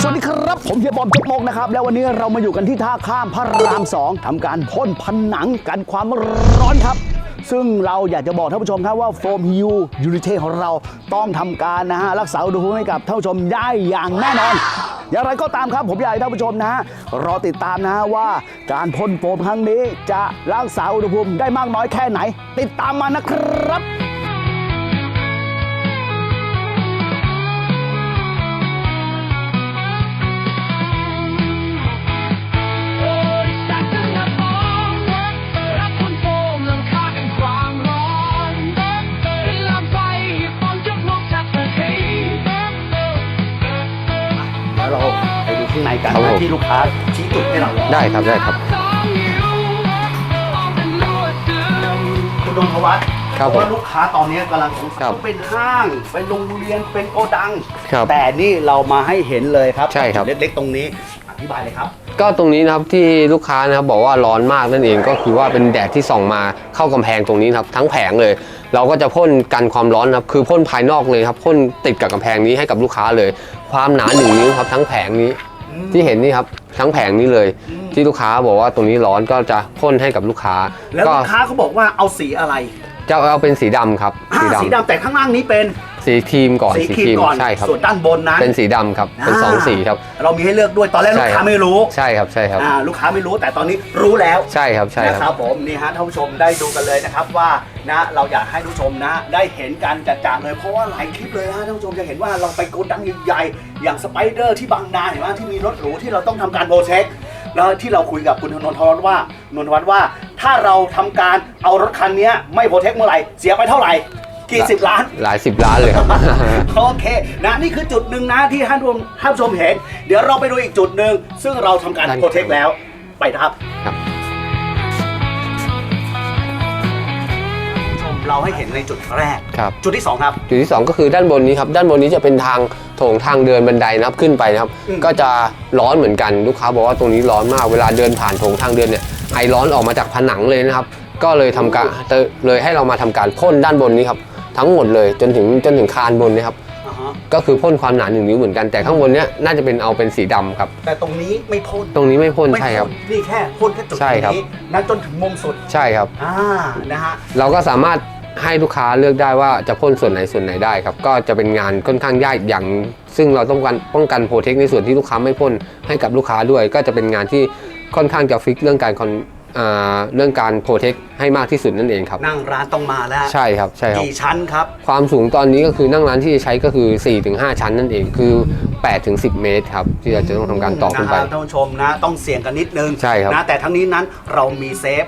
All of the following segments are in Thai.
สวัสดีครับ ผมเฮียบอมจกมกนะครับ แล้ววันนี้เรามาอยู่กันที่ท่าข้ามพระรามสองทำการพ่นผนังกันความร้อนครับ ซึ่งเราอยากจะบอกท่านผู้ชมครับว่าโฟมฮิวยูนิเทของเราต้องทำการนะฮะรักษาอุณหภูมิให้กับท่านผู้ชมได้อย่างแน่นอนอย่างไรก็ตามครับผมอยากให้ท่านผู้ชมนะฮะรอติดตามนะฮะว่าการพ่นโฟมครั้งนี้จะรักษาอุณหภูมิได้มากน้อยแค่ไหน ติดตามมานะครับางในกันครับนะผม ที่ลูกค้าชี้จุดให้เราได้ครับได้ครับสองนิ้วเอาเป็นลวดดึงคุณดนทวัฒน์ครับเพาะว่าลูกค้าตอนนี้กำลังสงสัยครับว่าเป็นห้างเป็นโรงเรียนเป็นโกดัง ครับแต่นี่เรามาให้เห็นเลยครับใช่ครับ จุดเล็กๆตรงนี้อธิบายเลยครับ ก็ตรงนี้นะครับที่ลูกค้านะครับบอกว่าร้อนมากนั่นเองก็คือว่าเป็นแดดที่ส่องมาเข้ากำแพงตรงนี้นะครับทั้งแผงเลย เราก็จะพ่นกันความร้อนนะครับคือพ่นภายนอกเลยครับพ่นติดกับกำแพงนี้ให้กับลูกค้าเลย ความหนาหนึ่งนิ้วครับทั้งแผงนี้ ที่เห็นนี่ครับทั้งแผงนี้เลย ที่ลูกค้าบอกว่าตรงนี้ร้อนก็จะพ่นให้กับลูกค้าแล้วก็ลูกค้าเขาบอกว่าเอาสีอะไร จะเอาเป็นสีดำครับอ่าสีดำแต่ข้างล่างนี้เป็น สีครีมก่อนสีครีมก่อนใช่ครับส่วนด้านบนนั้นเป็นสีดำครับเป็นสองสีครับ เรามีให้เลือกด้วยตอนแรกลูใช่กครัค้าบไม่รู้ใช่ครับใช่ครับอ่าลูกค้าไม่รู้แต่ตอนนี้รู้แล้วใช่ครับใช่นะคครับรับผมนี่ฮะท่านผู้ชมได้ดูกันเลยนะครับว่านะเราอยากให้ท่านผู้ชมนะได้เห็นกันจัดๆเลยเพราะว่าหลายคลิปเลยฮะท่านผู้ชมจะเห็นว่าเราไปโกดังใหญ่ๆอย่างสไปเดอร์ที่บางนาเห็นไหมที่มีรถหรูที่เราต้องทำการโบเช็คแล้วที่เราคุยกับคุณนนทวัฒน์ว่านนทวัฒน์ว่า ถ้าเราทำการเอารถคันนี้ไม่โปรเทคเมื่อไหร่เสียไปเท่าไหร่ กี่สิบล้าน หลายสิบล้านเลยครับ โอเคนะนี่คือจุดหนึ่งนะที่ท่านผู้ชมท่านผู้ชมเห็น เดี๋ยวเราไปดูอีกจุดหนึ่งซึ่งเราทำการได้โปรเทคแล้วไปนะครับครับ ชมเราให้เห็นในจุดแรก ครับ จุดที่สองครับ จุดที่ 2 ก็คือด้านบนนี้ครับ ด้านบนนี้จะเป็นทางโถงทางเดินบันไดนะครับขึ้นไปนะครับ อืม ก็จะร้อนเหมือนกันลูกค้าบอกว่าตรงนี้ร้อนมากเวลาเดินผ่านโถงทางเดินเนี่ยไอร้อนออกมาจากผนังเลยนะครับ ก็เลยทำการเลยให้เรามาทำการพ่นด้านบนนี้ครับ ทั้งหมดเลยจนถึงจนถึงคานบนเนะครับ อ่าฮะก็คือพ่นความหนาหนึ่งนิ้วเหมือนกันแต่ข้างบนเนี้ยน่าจะเป็นเอาเป็นสีดำครับ แต่ตรงนี้ไม่พ่นตรงนี้ไม่พ่นไม่ใช่ครับนี่แค่พ่นแค่จุดใช่ครับ นี้นั้นจนถึงมุมสุดใช่ครับ อ่านะฮะเราก็สามารถให้ลูกค้าเลือกได้ว่าจะพ่นส่วนไหนส่วนไหนได้ครับ ก็จะเป็นงานค่อนข้างยากอย่าง ซึ่งเราต้องการป้องกันโปรเทคในส่วนที่ลูกค้าไม่พ่นให้กับลูกค้าด้วย ก็จะเป็นงานที่ค่อนข้างจะฟิกเรื่องการคอนอ่า เรื่องการโปรเทคให้มากที่สุดนั่นเองครับ นั่งร้านต้องมาแล้วใช่ครับใช่ครับกี่ชั้นครับ ความสูงตอนนี้ก็คือนั่งร้านที่จะใช้ก็คือ 4-5 ชั้นนั่นเองคือ8-10 เมตรครับ ที่เราจะต้องทำการต่อขึ้นไปะครับท่านผู้ชมนะ ต้องเสี่ยงกันนิดนึงใช่ครับนะแต่ทั้งนี้นั้นเรามีเซฟ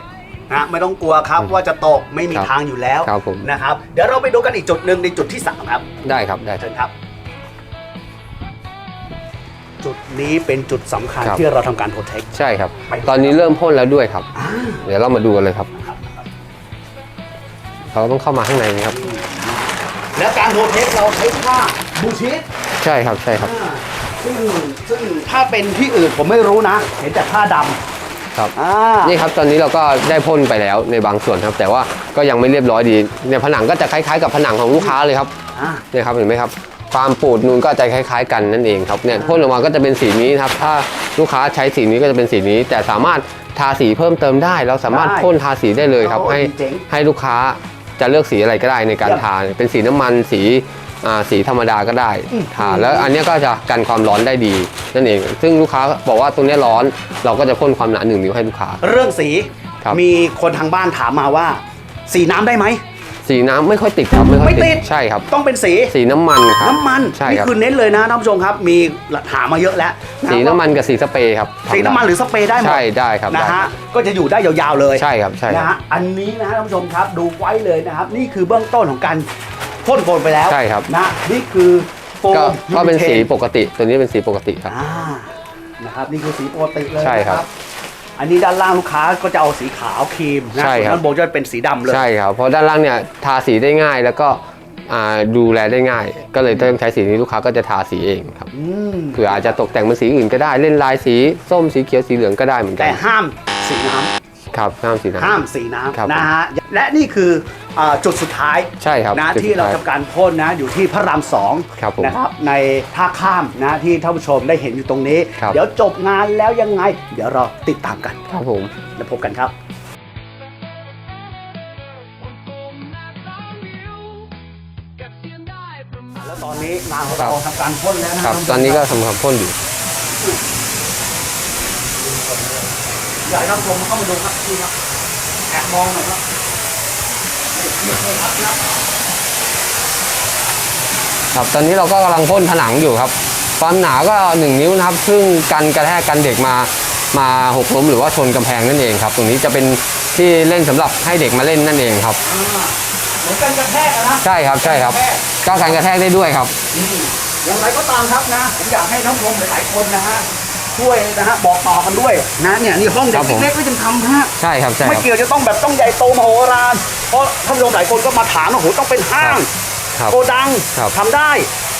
นะไม่ต้องกลัวครับว่าจะตกไม่มีครับทางอยู่แล้วครับผมนะครับ เดี๋ยวเราไปดูกันอีกจุดหนึ่งในจุดที่สามครับ ได้ครับได้คเชิรับญครับ จุดนี้เป็นจุดสำคัญครับ ที่เราทำการโปรเทค ใช่ครับ ไป ตอนนี้เริ่มพ่นแล้วด้วยครับ เดี๋ยวเรามาดูกันเลยครับ เราต้องเข้ามาข้างในนะครับ แล้วการโปรเทคเราใช้ผ้าบูชิดใช่ครับ ใช่ครับ อ่าซึ่งซึ่งถ้าเป็นที่อื่นผมไม่รู้นะ เห็นแต่ผ้าดครับำอ่านี่ครับ ตอนนี้เราก็ได้พ่นไปแล้วในบางส่วนครับ แต่ว่าก็ยังไม่เรียบร้อยดีเนี่ยผนังก็จะคล้ายๆ กับผนังของลูกค้าเลยครับ อ่า เนี่ยครับเห็นไหมครับ ความปูดนูนก็จะคล้าย ๆ กันนั่นเองครับเนี่ยพ่นออกมาก็จะเป็นสีนี้นะครับถ้าลูกค้าใช้สีนี้ก็จะเป็นสีนี้ แต่สามารถทาสีเพิ่มเติมได้ เราสามารถพ่นทาสีได้เลยครับ โอ้ให้เจ๋ง ให้ลูกค้าจะเลือกสีอะไรก็ได้ในการทาเป็นสีน้ำมันสีอ่าสีธรรมดาก็ได้อืมทาแล้วอันเนี้ยก็จะกันความร้อนได้ดีนั่นเอง ซึ่งลูกค้าบอกว่าตรงเนี้ยร้อนเราก็จะพ่นความหนาหนึ่งนิ้วให้ลูกค้า เรื่องสี ครับ มีคนทางบ้านถามมาว่า สีน้ำได้ไหม สีน้ำไม่ค่อยติดครับไม่ค่อยไม่ติด ใช่ครับ ต้องเป็นสี สีน้ำมันครับน้ำมันใช่นี่ครับคือเน้นเลยนะท่านผู้ชมครับ มีถามมาเยอะแล้วะสีน้ำมันกับสีสเปรย์ครับสีน้ำมันหรือสเปรย์ได้หมดใช่ได้ครับนะได้คฮะรับก็จะอยู่ได้ยาวๆเลยใช่ครับใช่คนะรับฮะอันนี้นะฮะท่านผู้ชมครับดูไว้เลยนะครับ นี่คือเบื้องต้นของการพ่นโฟมไปแล้วใช่ครับ นะนี่คือโฟมก็ก็เป็นสียูทปกติ ตัวนี้เป็นสีปกติครับ อ่านะครับนี่คือสีปกติเลยใช่ครับ นะ อันนี้ด้านล่างลูกค้าก็จะเอาสีขาวครีมนะใช่ส่วนครับ ด้านบนจะเป็นสีดำเลยใช่ครับ เพราะด้านล่างเนี่ยทาสีได้ง่ายแล้วก็อ่าดูแลได้ง่าย ก็เลยต้องใช้สีนี้ลูกค้าก็จะทาสีเองครับอืมเผื่ออาจจะตกแต่งเป็นสีอื่นก็ได้เล่นลายสีส้มสีเขียวสีเหลืองก็ได้เหมือนกัแต่นห้ามสีน้ำ ครับห้ามสีน้ำห้ามสีครับน้ำนะฮะ และนี่คือ อ่าจุดสุดท้ายใช่ครับนะจุดสุดท้ายที่เราทำการพ่นนะอยู่ที่พระรามสองครับผมนะครับในท่าข้ามนะที่ท่านผู้ชมได้เห็นอยู่ตรงนี้ ครับ เดี๋ยวจบงานแล้วยังไง เดี๋ยวเราติดตามกันครับผม แล้วพบกันครับ แล้วตอนนี้งานของเราทำการพ่นแล้วนะครับตอนนี้ก็ทำความพ่นอยู่ อยากให้ท่านผู้ชมเข้ามาดูครับนี่ครับแอบมองหน่อยครับนี่นี่ ครับนะครับครับตอนนี้เราก็กำลังพ่นผนังอยู่ครับ ความหนาก็ 1 นิ้วนะครับ ซึ่งกันกระแทกกันเด็กมามาหกล้มหรือว่าชนกำแพงนั่นเองครับ ตรงนี้จะเป็นที่เล่นสำหรับให้เด็กมาเล่นนั่นเองครับอ่าเหมือนกันกระแทกอะนะใช่ครับใช่ครับก็การกระแทกได้ด้วยครับ อืมอย่างไรก็ตามครับนะผมอยากให้ท่านผู้ชมหลายๆคนนะฮะช่วยนะฮะบอกต่อกันด้วยนะเนี่ยนี่ห้องเด็ครักบผม เล็กๆก็ยังทำฮะใช่ครับใช่ไม่ครับ เกี่ยวจะต้องแบบต้องใหญ่โตมโหฬาร เพราะท่านผู้ชมหลายคนก็มาถามว่าโหต้องเป็นห้างครับโกดังครับ ทำได้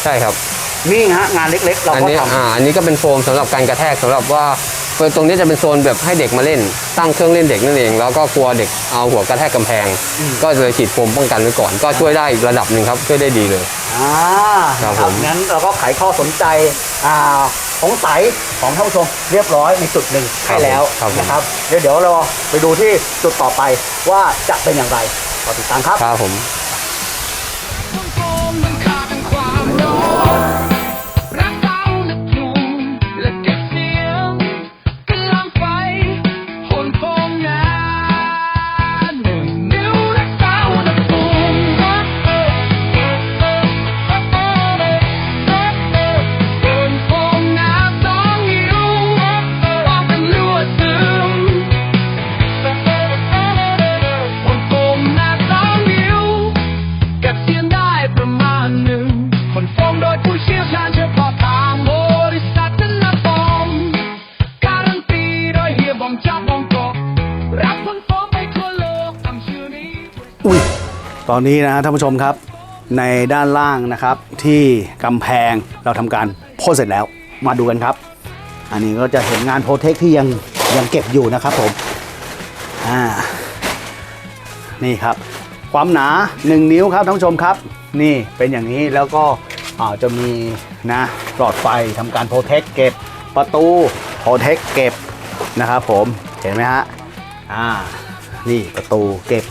ใช่ครับ นี่ฮะงานเล็กๆ เราอันก็นี้ทำ อ่าอันนี้ก็เป็นโฟมสำหรับการกระแทกสำหรับว่า ตรงนี้จะเป็นโซนแบบให้เด็กมาเล่น ตั้งเครื่องเล่นเด็กนั่นเอง แล้วก็กลัวเด็กเอาหัวกระแทกกำแพง ก็เลยฉีดโฟมป้องกันไว้ก่อน ก็ช่วยได้อีกระดับหนึ่งครับ ช่วยได้ดีเลย อ่าครับผม งั้นเราก็ไขข้อสนใจอ่าสงสัยของท่านผู้ชมเรียบร้อยในจุดหนึ่งให้แล้วครับผม นะครับ เดี๋ยวเดี๋ยวเราไปดูที่จุดต่อไปว่าจะเป็นอย่างไรรอติดตามครับ ครับผม ตอนนี้นะท่านผู้ชมครับ ในด้านล่างนะครับ ที่กำแพงเราทำการพ่นเสร็จแล้วมาดูกันครับ อันนี้ก็จะเห็นงานโปรเทคที่ยังยังเก็บอยู่นะครับผมอ่านี่ครับ ความหนา 1 นิ้วครับท่านผู้ชมครับ นี่เป็นอย่างนี้แล้วก็อ่าจะมีนะหลอดไฟทำการโปรเทคเก็บประตูโปรเทคเก็บนะครับผมเห็นไหมฮะอ่านี่ประตูเก็บ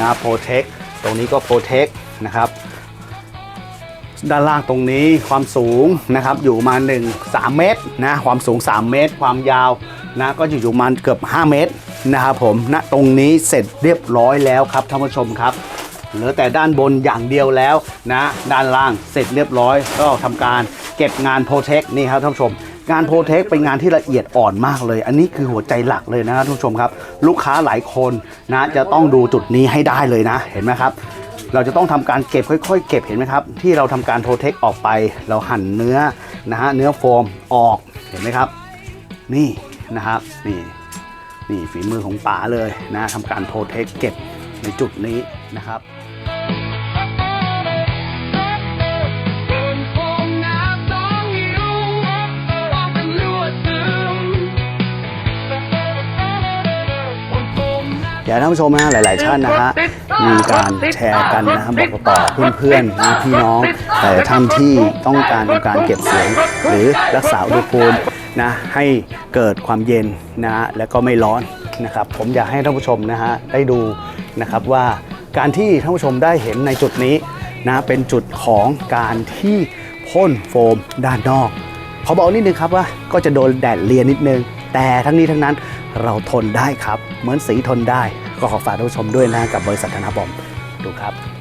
นะโปรเทค ตรงนี้ก็โปรเทคนะครับด้านล่างตรงนี้ความสูงนะครับอยู่มา1 3 เมตรนะความสูง 3 เมตร ความยาวนะก็อยู่ประมาเกือบ 5 เมตรนะครับผมณตรงนี้เสร็จเรียบร้อยแล้วครับท่านผู้ชมครับเหลือแต่ด้านบนอย่างเดียวแล้วนะด้านล่างเสร็จเรียบร้อยก็ทำการเก็บงานโปรเทคนี่ครับท่านผู้ชม งานโปรเทคเป็นงานที่ละเอียดอ่อนมากเลย อันนี้คือหัวใจหลักเลยนะครับท่านผู้ชมครับ ลูกค้าหลายคนนะจะต้องดูจุดนี้ให้ได้เลยนะเห็นไหมครับเราจะต้องทำการเก็บค่อย ๆ เก็บเห็นไหมครับ ที่เราทำการโปรเทคออกไป เราหั่นเนื้อนะฮะเนื้อโฟมออกเห็นไหมครับ นี่นะครับนี่นี่ฝีมือของป๋าเลยนะทำการโปรเทคเก็บในจุดนี้นะครับ เดี๋ยวท่านผู้ชมนะหลาย ๆ ท่านนะฮะมีการแชร์กันนะบอกต่อเพื่อนๆนะพี่น้องแต่ท่านที่ต้องการทำการเก็บเสียง หรือรักษาอุณหภูมินะให้เกิดความเย็นนะฮะและก็ไม่ร้อนนะครับ ผมอยากให้ท่านผู้ชมนะฮะได้ดูนะครับว่าการที่ท่านผู้ชมได้เห็นในจุดนี้นะเป็นจุดของการที่พ่นโฟมด้านนอกขอบอกนิดนึงครับว่าก็จะโดนแดดเรียนนิดนึง แต่ทั้งนี้ทั้งนั้น เราทนได้ครับ เหมือนสีทนได้ ก็ขอฝากท่านผู้ชมด้วยนะกับบริษัทธนาบอมดูครับ